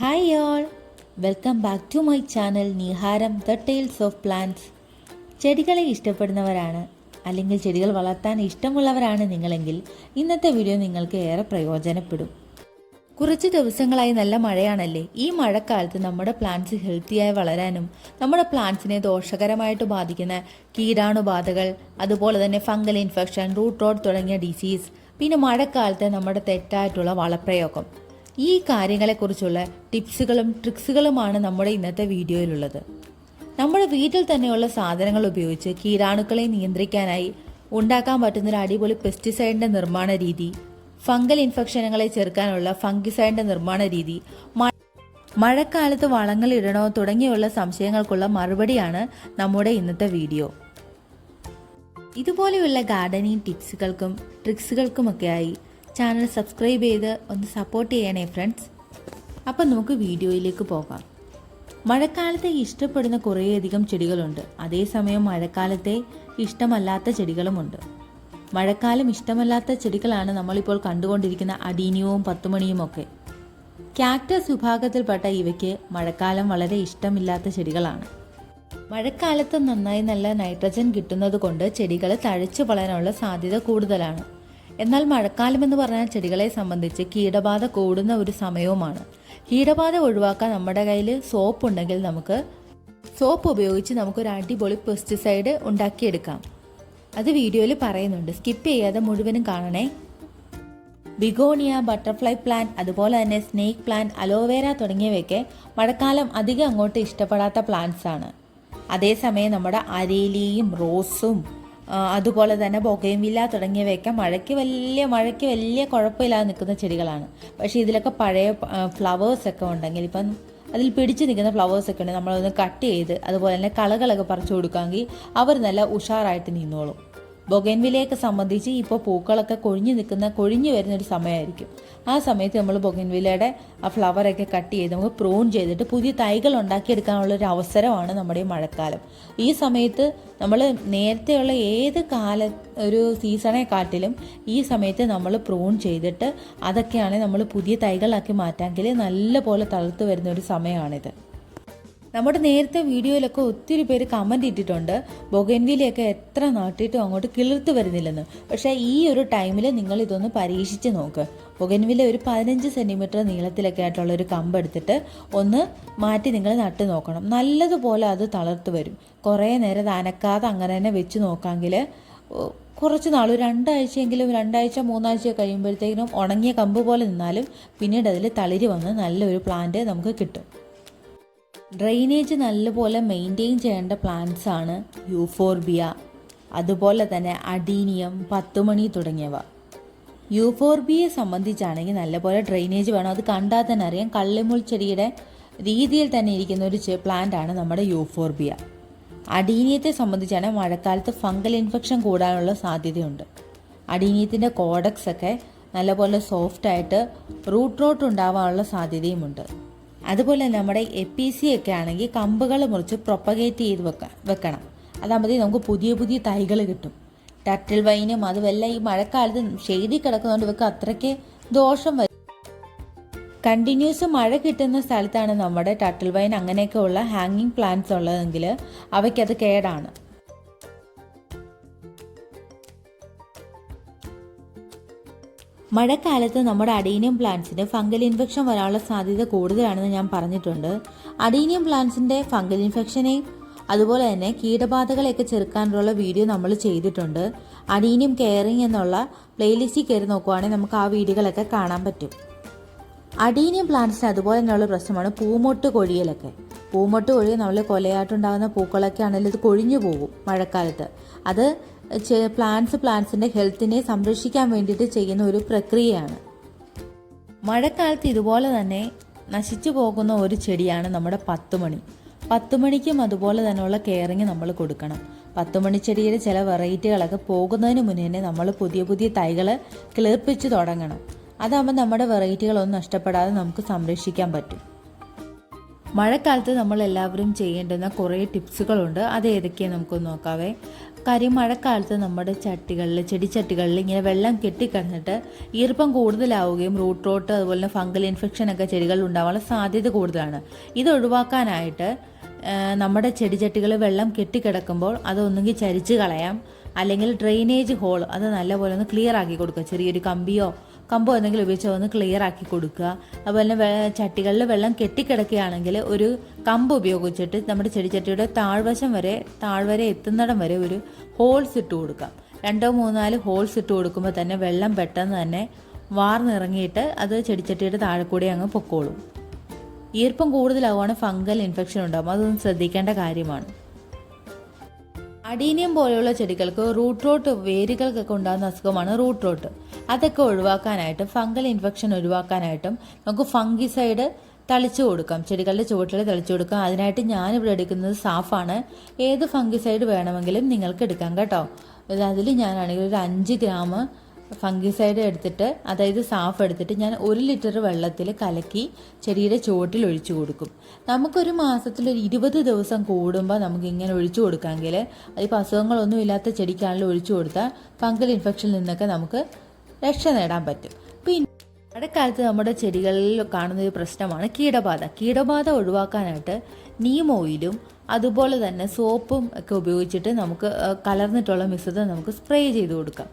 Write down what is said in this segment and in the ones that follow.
Hi all welcome back to my channel Niharam the tales of plants ചെടികളെ ഇഷ്ടപ്പെടുന്നവരാണ് അല്ലെങ്കിൽ ചെടികൾ വളർത്താൻ ഇഷ്ടമുള്ളവരാണ് നിങ്ങളെങ്കിൽ ഇന്നത്തെ വീഡിയോ നിങ്ങൾക്ക് ഏറെ പ്രയോജനപ്പെടും. കുറച്ച് ദിവസങ്ങളായി നല്ല മഴയാണല്ലേ? ഈ മഴക്കാലത്ത് നമ്മുടെ പ്ലാന്റ്സ് ഹെൽത്തിയായി വളരാനും നമ്മുടെ പ്ലാന്റ്സിനെ ദോഷകരമായിട്ട് ബാധിക്കുന്ന കീടാണുബാധകൾ അതുപോലെ തന്നെ ഫംഗൽ ഇൻഫെക്ഷൻ റൂട്ട് റോഡ് തുടങ്ങിയ ഡിസീസ് പിന്നെ മഴക്കാലത്തെ നമ്മുടെ തെറ്റായിട്ടുള്ള വളപ്രയോഗം. ഈ കാര്യങ്ങളെക്കുറിച്ചുള്ള ടിപ്സുകളും ട്രിക്സുകളുമാണ് നമ്മുടെ ഇന്നത്തെ വീഡിയോയിലുള്ളത്. നമ്മുടെ വീട്ടിൽ തന്നെയുള്ള സാധനങ്ങൾ ഉപയോഗിച്ച് കീടാണുക്കളെ നിയന്ത്രിക്കാനായി ഉണ്ടാക്കാൻ പറ്റുന്ന ഒരു അടിപൊളി പെസ്റ്റിസൈഡിന്റെ നിർമ്മാണ രീതി ഫംഗൽ ഇൻഫെക്ഷനുകളെ ചെറുക്കാനുള്ള ഫംഗിസൈഡിന്റെ നിർമ്മാണ രീതി മഴക്കാലത്ത് വളങ്ങൾ ഇടണോ തുടങ്ങിയുള്ള സംശയങ്ങൾക്കുള്ള മറുപടിയാണ് നമ്മുടെ ഇന്നത്തെ വീഡിയോ. ഇതുപോലെയുള്ള ഗാർഡനിങ് ടിപ്സുകൾക്കും ട്രിക്സുകൾക്കുമൊക്കെയായി ചാനൽ സബ്സ്ക്രൈബ് ചെയ്ത് ഒന്ന് സപ്പോർട്ട് ചെയ്യണേ ഫ്രണ്ട്സ് അപ്പം നമുക്ക് വീഡിയോയിലേക്ക് പോകാം. മഴക്കാലത്തെ ഇഷ്ടപ്പെടുന്ന കുറേയധികം ചെടികളുണ്ട്. അതേസമയം മഴക്കാലത്തെ ഇഷ്ടമല്ലാത്ത ചെടികളുമുണ്ട്. മഴക്കാലം ഇഷ്ടമല്ലാത്ത ചെടികളാണ് നമ്മളിപ്പോൾ കണ്ടുകൊണ്ടിരിക്കുന്ന അടീനിയവും പത്തുമണിയും ഒക്കെ കാക്ടസ് വിഭാഗത്തിൽപ്പെട്ട ഇവയ്ക്ക് മഴക്കാലം വളരെ ഇഷ്ടമില്ലാത്ത ചെടികളാണ്. മഴക്കാലത്ത് നന്നായി നല്ല നൈട്രജൻ കിട്ടുന്നത് കൊണ്ട് ചെടികൾ തഴച്ചു വളരാനുള്ള സാധ്യത കൂടുതലാണ്. എന്നാൽ മഴക്കാലം എന്ന് പറഞ്ഞാൽ ചെടികളെ സംബന്ധിച്ച് കീടബാധ കൂടുന്ന ഒരു സമയവുമാണ്. കീടബാധ ഒഴിവാക്കാൻ നമ്മുടെ കയ്യിൽ സോപ്പ് ഉണ്ടെങ്കിൽ നമുക്ക് സോപ്പ് ഉപയോഗിച്ച് നമുക്കൊരു അടിപൊളി പെസ്റ്റിസൈഡ് ഉണ്ടാക്കിയെടുക്കാം. അത് വീഡിയോയിൽ പറയുന്നുണ്ട്. സ്കിപ്പ് ചെയ്യാതെ മുഴുവനും കാണണേ. ബിഗോണിയ ബട്ടർഫ്ലൈ പ്ലാന്റ് അതുപോലെ തന്നെ സ്നേക്ക് പ്ലാന്റ് അലോവേര തുടങ്ങിയവയൊക്കെ മഴക്കാലം അധികം അങ്ങോട്ട് ഇഷ്ടപ്പെടാത്ത പ്ലാന്റ്സ് ആണ്. അതേസമയം നമ്മുടെ അരേലിയും റോസും അതുപോലെ തന്നെ ബൊഗൈൻവില്ല തുടങ്ങിയവയൊക്കെ മഴയ്ക്ക് വലിയ മഴയ്ക്ക് വലിയ കുഴപ്പമില്ലാതെ നിൽക്കുന്ന ചെടികളാണ്. പക്ഷേ ഇതിലൊക്കെ പഴയ ഫ്ലവേഴ്സ് ഒക്കെ ഉണ്ടെങ്കിൽ ഇപ്പം അതിൽ പിടിച്ചു നിൽക്കുന്ന ഫ്ലവേഴ്സ് ഒക്കെ ഉണ്ടെങ്കിൽ നമ്മളൊന്ന് കട്ട് ചെയ്ത് അതുപോലെ തന്നെ കളകളൊക്കെ പറിച്ചു കൊടുക്കാമെങ്കിൽ അവർ നല്ല ഉഷാറായിട്ട് നിന്നോളും. ബൊഗൻവിലയൊക്കെ സംബന്ധിച്ച് ഇപ്പോൾ പൂക്കളൊക്കെ കൊഴിഞ്ഞു നിൽക്കുന്ന കൊഴിഞ്ഞു വരുന്നൊരു സമയമായിരിക്കും. ആ സമയത്ത് നമ്മൾ ബൊഗൻവിലയുടെ ആ ഫ്ലവറൊക്കെ കട്ട് ചെയ്ത് നമുക്ക് പ്രൂൺ ചെയ്തിട്ട് പുതിയ തൈകൾ ഉണ്ടാക്കിയെടുക്കാനുള്ള ഒരു അവസരമാണ് നമ്മുടെ ഈ മഴക്കാലം. ഈ സമയത്ത് നമ്മൾ നേരത്തെയുള്ള ഏത് കാല ഒരു സീസണെ കാട്ടിലും ഈ സമയത്ത് നമ്മൾ പ്രൂൺ ചെയ്തിട്ട് അതൊക്കെയാണ് നമ്മൾ പുതിയ തൈകളാക്കി മാറ്റാമെങ്കിൽ നല്ല പോലെ തളർത്ത് വരുന്ന ഒരു സമയമാണിത്. നമ്മുടെ നേരത്തെ വീഡിയോയിലൊക്കെ ഒത്തിരി പേര് കമന്റ് ഇട്ടിട്ടുണ്ട്. ബൊഗൻവിലയൊക്കെ എത്ര നാട്ടിയിട്ടും അങ്ങോട്ട് കിളിർത്ത് വരുന്നില്ലെന്ന്. പക്ഷേ ഈ ഒരു ടൈമിൽ നിങ്ങൾ ഇതൊന്ന് പരീക്ഷിച്ച് നോക്ക്. ബൊഗൻവില ഒരു പതിനഞ്ച് സെന്റിമീറ്റർ നീളത്തിലൊക്കെ ആയിട്ടുള്ള ഒരു കമ്പ് എടുത്തിട്ട് ഒന്ന് മാറ്റി നിങ്ങൾ നട്ട് നോക്കണം. നല്ലതുപോലെ അത് തളർത്ത് വരും. കുറേ നേരം അത് അനക്കാതെ അങ്ങനെ തന്നെ വെച്ച് നോക്കാമെങ്കിൽ കുറച്ച് നാൾ രണ്ടാഴ്ചയെങ്കിലും രണ്ടാഴ്ച മൂന്നാഴ്ച കഴിയുമ്പോഴത്തേക്കിനും ഉണങ്ങിയ കമ്പ് പോലെ നിന്നാലും പിന്നീട് അതിൽ തളിര് വന്ന് നല്ലൊരു പ്ലാന്റ് നമുക്ക് കിട്ടും. ഡ്രെയിനേജ് നല്ലപോലെ മെയിന്റെയിൻ ചെയ്യേണ്ട പ്ലാന്റ്സ് ആണ് യൂഫോർബിയ അതുപോലെ തന്നെ അഡീനിയം പത്തുമണി തുടങ്ങിയവ. യൂഫോർബിയെ സംബന്ധിച്ചാണെങ്കിൽ നല്ലപോലെ ഡ്രെയിനേജ് വേണം. അത് കണ്ടാൽ തന്നെ അറിയാം. കള്ളിമുൾ ചെടിയുടെ രീതിയിൽ തന്നെ ഇരിക്കുന്ന ഒരു പ്ലാന്റ് ആണ് നമ്മുടെ യൂഫോർബിയ. അഡീനിയത്തെ സംബന്ധിച്ചാണ് മഴക്കാലത്ത് ഫംഗൽ ഇൻഫെക്ഷൻ കൂടാനുള്ള സാധ്യതയുണ്ട്. അഡീനിയത്തിന്റെ കോഡക്സ് ഒക്കെ നല്ലപോലെ സോഫ്റ്റായിട്ട് റൂട്ട് റോട്ട് ഉണ്ടാവാനുള്ള സാധ്യതയുമുണ്ട്. അതുപോലെ നമ്മുടെ എ പി സി ഒക്കെ ആണെങ്കിൽ കമ്പുകൾ മുറിച്ച് പ്രൊപ്പഗേറ്റ് ചെയ്ത് വെക്കാം വെക്കണം. അതാമതി നമുക്ക് പുതിയ പുതിയ തൈകൾ കിട്ടും. ടർട്ടിൽ വൈനും അതുമെല്ലാം ഈ മഴക്കാലത്ത് ഷെയ്തി കിടക്കുന്നതുകൊണ്ട് ഇവർക്ക് അത്രയ്ക്ക് ദോഷം വരും കണ്ടിന്യൂസ് മഴ കിട്ടുന്ന സ്ഥലത്താണ് നമ്മുടെ ടർട്ടിൽ വൈൻ അങ്ങനെയൊക്കെ ഉള്ള ഹാങ്ങിങ് പ്ലാന്റ്സ് ഉള്ളതെങ്കിൽ അവയ്ക്കത് കേടാണ്. മഴക്കാലത്ത് നമ്മുടെ അഡീനിയം പ്ലാന്റ്സിന് ഫംഗൽ ഇൻഫെക്ഷൻ വരാനുള്ള സാധ്യത കൂടുതലാണെന്ന് ഞാൻ പറഞ്ഞിട്ടുണ്ട്. അഡീനിയം പ്ലാന്റ്സിന്റെ ഫംഗൽ ഇൻഫെക്ഷനെ അതുപോലെ തന്നെ കീടബാധകളെയൊക്കെ ചെറുക്കാനുള്ള വീഡിയോ നമ്മൾ ചെയ്തിട്ടുണ്ട്. അഡീനിയം കെയറിംഗ് എന്നുള്ള പ്ലേലിസ്റ്റിൽ കയറി നോക്കുവാണെങ്കിൽ നമുക്ക് ആ വീഡിയോകളൊക്കെ കാണാൻ പറ്റും. അഡീനിയം പ്ലാന്റ്സിന് അതുപോലെ തന്നെയുള്ള പ്രശ്നമാണ് പൂമൊട്ട് കൊഴിയലൊക്കെ. പൂമൊട്ട് കൊഴിയ നമ്മൾ കൊലയായിട്ടുണ്ടാകുന്ന പൂക്കളൊക്കെ ആണെങ്കിലും ഇത് കൊഴിഞ്ഞു പോകും മഴക്കാലത്ത്. അത് പ്ലാന്റ്സ് പ്ലാന്റ്സിന്റെ ഹെൽത്തിനെ സംരക്ഷിക്കാൻ വേണ്ടിയിട്ട് ചെയ്യുന്ന ഒരു പ്രക്രിയയാണ്. മഴക്കാലത്ത് ഇതുപോലെ തന്നെ നശിച്ചു പോകുന്ന ഒരു ചെടിയാണ് നമ്മുടെ പത്തുമണി. പത്തുമണിക്കും അതുപോലെ തന്നെയുള്ള കെയറിങ് നമ്മൾ കൊടുക്കണം. പത്തുമണി ചെടിയുടെ ചില വെറൈറ്റികളൊക്കെ പോകുന്നതിന് മുന്നേ തന്നെ നമ്മൾ പുതിയ പുതിയ തൈകൾ കിളിർപ്പിച്ച് തുടങ്ങണം. അതാകുമ്പോൾ നമ്മുടെ വെറൈറ്റികളൊന്നും നഷ്ടപ്പെടാതെ നമുക്ക് സംരക്ഷിക്കാൻ പറ്റും. മഴക്കാലത്ത് നമ്മൾ എല്ലാവരും ചെയ്യേണ്ടുന്ന കുറേ ടിപ്സുകളുണ്ട് അത് ഏതൊക്കെയാണ് നമുക്കൊന്ന് നോക്കാവേ. കാര്യം മഴക്കാലത്ത് നമ്മുടെ ചട്ടികളിൽ ചെടിച്ചട്ടികളിൽ ഇങ്ങനെ വെള്ളം കെട്ടിക്കിടന്നിട്ട് ഈർപ്പം കൂടുതലാവുകയും റൂട്ട് റോട്ട് അതുപോലെ തന്നെ ഫംഗൽ ഇൻഫെക്ഷൻ ഒക്കെ ചെടികളിൽ ഉണ്ടാവാനുള്ള സാധ്യത കൂടുതലാണ്. ഇത് ഒഴിവാക്കാനായിട്ട് നമ്മുടെ ചെടിച്ചട്ടികൾ വെള്ളം കെട്ടിക്കിടക്കുമ്പോൾ അതൊന്നുകിൽ ചരിച്ച് കളയാം അല്ലെങ്കിൽ ഡ്രെയിനേജ് ഹോൾ അത് നല്ലപോലെ ഒന്ന് ക്ലിയർ ആക്കി കൊടുക്കുക. ചെറിയൊരു കമ്പിയോ കമ്പോ എന്തെങ്കിലും ഉപയോഗിച്ച് ഒന്ന് ക്ലിയർ ആക്കി കൊടുക്കുക. അതുപോലെ തന്നെ ചട്ടികളിൽ വെള്ളം കെട്ടിക്കിടക്കുകയാണെങ്കിൽ ഒരു കമ്പ് ഉപയോഗിച്ചിട്ട് നമ്മുടെ ചെടിച്ചട്ടിയുടെ താഴ്വശം വരെ താഴ്വരെ എത്തുന്നിടം വരെ ഒരു ഹോൾസ് ഇട്ട് കൊടുക്കാം. രണ്ടോ മൂന്നാൽ ഹോൾസ് ഇട്ട് കൊടുക്കുമ്പോൾ തന്നെ വെള്ളം പെട്ടെന്ന് തന്നെ വാർന്നിറങ്ങിയിട്ട് അത് ചെടിച്ചട്ടിയുടെ താഴെ കൂടി അങ്ങ് പൊക്കോളും. ഈർപ്പം കൂടുതലാവുകയാണ് ഫംഗൽ ഇൻഫെക്ഷൻ ഉണ്ടാകും അതൊന്നും ശ്രദ്ധിക്കേണ്ട കാര്യമാണ്. അടീനിയം പോലെയുള്ള ചെടികൾക്ക് റൂട്ട് റോട്ട് വേരുകൾക്കൊക്കെ ഉണ്ടാകുന്ന അസുഖമാണ് റൂട്ട് റോട്ട്. അതൊക്കെ ഒഴിവാക്കാനായിട്ടും ഫംഗൽ ഇൻഫെക്ഷൻ ഒഴിവാക്കാനായിട്ടും നമുക്ക് ഫംഗിസൈഡ് തളിച്ചു കൊടുക്കാം. ചെടികളുടെ ചുവട്ടിൽ തളിച്ചു കൊടുക്കാം. അതിനായിട്ട് ഞാനിവിടെ എടുക്കുന്നത് സാഫാണ്. ഏത് ഫംഗിസൈഡ് വേണമെങ്കിലും നിങ്ങൾക്ക് എടുക്കാം കേട്ടോ. അതിൽ ഞാനാണെങ്കിൽ ഒരു അഞ്ച് ഗ്രാം ഫംഗിസൈഡ് എടുത്തിട്ട് അതായത് സാഫ് എടുത്തിട്ട് ഞാൻ ഒരു ലിറ്റർ വെള്ളത്തിൽ കലക്കി ചെടിയുടെ ചുവട്ടിൽ ഒഴിച്ചു കൊടുക്കും. നമുക്കൊരു മാസത്തിൽ ഒരു ഇരുപത് ദിവസം കൂടുമ്പോൾ നമുക്ക് ഇങ്ങനെ ഒഴിച്ചു കൊടുക്കാമെങ്കിൽ അതിപ്പോൾ അസുഖങ്ങളൊന്നും ഇല്ലാത്ത ചെടിക്കാണെങ്കിലും ഒഴിച്ചു കൊടുത്താൽ ഫംഗൽ ഇൻഫെക്ഷനിൽ നിന്നൊക്കെ നമുക്ക് രക്ഷ നേടാൻ പറ്റും. പിന്നെ മഴക്കാലത്ത് നമ്മുടെ ചെടികളിൽ കാണുന്ന ഒരു പ്രശ്നമാണ് കീടബാധ. കീടബാധ ഒഴിവാക്കാനായിട്ട് നീം ഓയിലും അതുപോലെ തന്നെ സോപ്പും ഒക്കെ ഉപയോഗിച്ചിട്ട് നമുക്ക് കലർന്നിട്ടുള്ള മിശ്രിതം നമുക്ക് സ്പ്രേ ചെയ്ത് കൊടുക്കാം.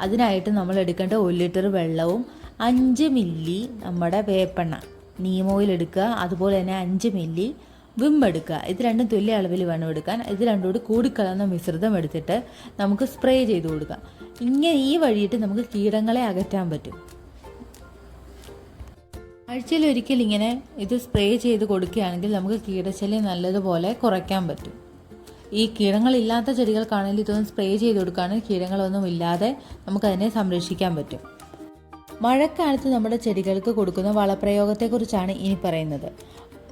അതിനായിട്ട് നമ്മൾ എടുക്കേണ്ട ഒരു ലിറ്റർ വെള്ളവും അഞ്ച് മില്ലി നമ്മുടെ വേപ്പെണ്ണ നീം ഓയിൽ എടുക്കുക. അതുപോലെ തന്നെ അഞ്ച് മില്ലി വിം എടുക്കുക. ഇത് രണ്ടും തുല്യ അളവിൽ വേണം എടുക്കാൻ. ഇത് കൂടി കൂടിക്കലർന്ന മിശ്രിതം എടുത്തിട്ട് നമുക്ക് സ്പ്രേ ചെയ്ത് കൊടുക്കാം. ഇങ്ങനെ ഈ വഴിയിട്ട് നമുക്ക് കീടങ്ങളെ അകറ്റാൻ പറ്റും. ആഴ്ചയിൽ ഒരിക്കൽ ഇങ്ങനെ ഇത് സ്പ്രേ ചെയ്ത് കൊടുക്കുകയാണെങ്കിൽ നമുക്ക് കീടശല്യം നല്ലതുപോലെ കുറയ്ക്കാൻ പറ്റും. ഈ കീടങ്ങളില്ലാത്ത ചെടികൾക്കാണെങ്കിൽ ഇതൊന്ന് സ്പ്രേ ചെയ്ത് കൊടുക്കുകയാണെങ്കിൽ കീടങ്ങളൊന്നും ഇല്ലാതെ നമുക്കതിനെ സംരക്ഷിക്കാൻ പറ്റും. മഴക്കാലത്ത് നമ്മുടെ ചെടികൾക്ക് കൊടുക്കുന്ന വളപ്രയോഗത്തെക്കുറിച്ചാണ് ഇനി പറയുന്നത്.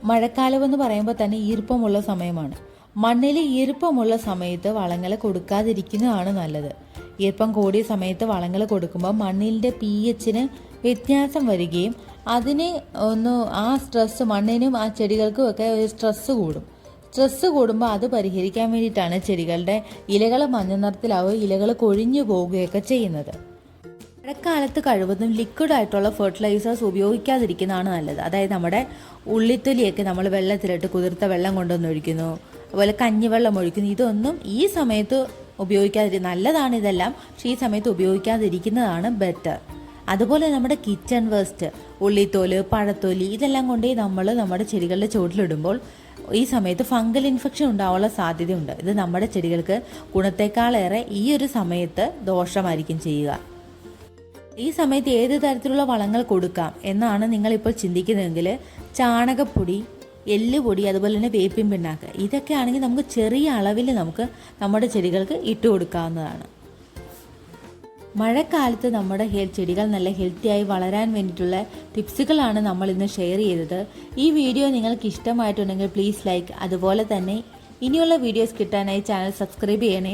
മഴക്കാലം എന്ന് പറയുമ്പോൾ തന്നെ ഈർപ്പമുള്ള സമയമാണ്. മണ്ണിൽ ഈർപ്പമുള്ള സമയത്ത് വളങ്ങൾ കൊടുക്കാതിരിക്കുന്നതാണ് നല്ലത്. ഈർപ്പം കൂടിയ സമയത്ത് വളങ്ങൾ കൊടുക്കുമ്പോൾ മണ്ണിന്റെ പി എച്ചിന് വ്യത്യാസം വരികയും അതിന് ഒന്ന് ആ സ്ട്രെസ് മണ്ണിനും ആ ചെടികൾക്കും ഒക്കെ ഒരു സ്ട്രെസ് കൂടും. സ്ട്രെസ് കൂടുമ്പോൾ അത് പരിഹരിക്കാൻ വേണ്ടിയിട്ടാണ് ചെടികളുടെ ഇലകൾ മഞ്ഞ നിറത്തിലാവുക ഇലകൾ കൊഴിഞ്ഞു പോവുകയൊക്കെ ചെയ്യുന്നത്. മഴക്കാലത്ത് കഴിവതും ലിക്വിഡ് ആയിട്ടുള്ള ഫെർട്ടിലൈസേഴ്സ് ഉപയോഗിക്കാതിരിക്കുന്നതാണ് നല്ലത്. അതായത് നമ്മുടെ ഉള്ളിത്തൊലിയൊക്കെ നമ്മൾ വെള്ളത്തിലിട്ട് കുതിർത്ത വെള്ളം കൊണ്ടുവന്ന് ഒഴിക്കുന്നു അതുപോലെ കഞ്ഞിവെള്ളം ഒഴിക്കുന്നു. ഇതൊന്നും ഈ സമയത്ത് ഉപയോഗിക്കാതിരി നല്ലതാണ് ഇതെല്ലാം. പക്ഷേ ഈ സമയത്ത് ഉപയോഗിക്കാതിരിക്കുന്നതാണ് ബെറ്റർ അതുപോലെ നമ്മുടെ കിച്ചൺ വേസ്റ്റ് ഉള്ളിത്തോൽ പഴത്തോലി ഇതെല്ലാം കൊണ്ടേ നമ്മൾ നമ്മുടെ ചെടികളുടെ ചുവട്ടിലിടുമ്പോൾ ഈ സമയത്ത് ഫംഗൽ ഇൻഫെക്ഷൻ ഉണ്ടാവാനുള്ള സാധ്യതയുണ്ട്. ഇത് നമ്മുടെ ചെടികൾക്ക് ഗുണത്തേക്കാളേറെ ഈ ഒരു സമയത്ത് ദോഷമായിരിക്കും ചെയ്യുക. ഈ സമയത്ത് ഏത് തരത്തിലുള്ള വളങ്ങൾ കൊടുക്കാം എന്നാണ് നിങ്ങളിപ്പോൾ ചിന്തിക്കുന്നതെങ്കിൽ ചാണകപ്പൊടി എല്ലുപൊടി അതുപോലെ തന്നെ വേപ്പിൻ പിണ്ണാക്ക്. ഇതൊക്കെ ആണെങ്കിൽ നമുക്ക് ചെറിയ അളവിൽ നമുക്ക് നമ്മുടെ ചെടികൾക്ക് ഇട്ട് കൊടുക്കാവുന്നതാണ്. മഴക്കാലത്ത് നമ്മുടെ ഹെൽ ചെടികൾ നല്ല ഹെൽത്തിയായി വളരാൻ വേണ്ടിയിട്ടുള്ള ടിപ്സുകളാണ് നമ്മൾ ഇന്ന് ഷെയർ ചെയ്തത്. ഈ വീഡിയോ നിങ്ങൾക്ക് ഇഷ്ടമായിട്ടുണ്ടെങ്കിൽ പ്ലീസ് ലൈക്ക് അതുപോലെ തന്നെ ഇനിയുള്ള വീഡിയോസ് കിട്ടാനായി ചാനൽ സബ്സ്ക്രൈബ് ചെയ്യണേ.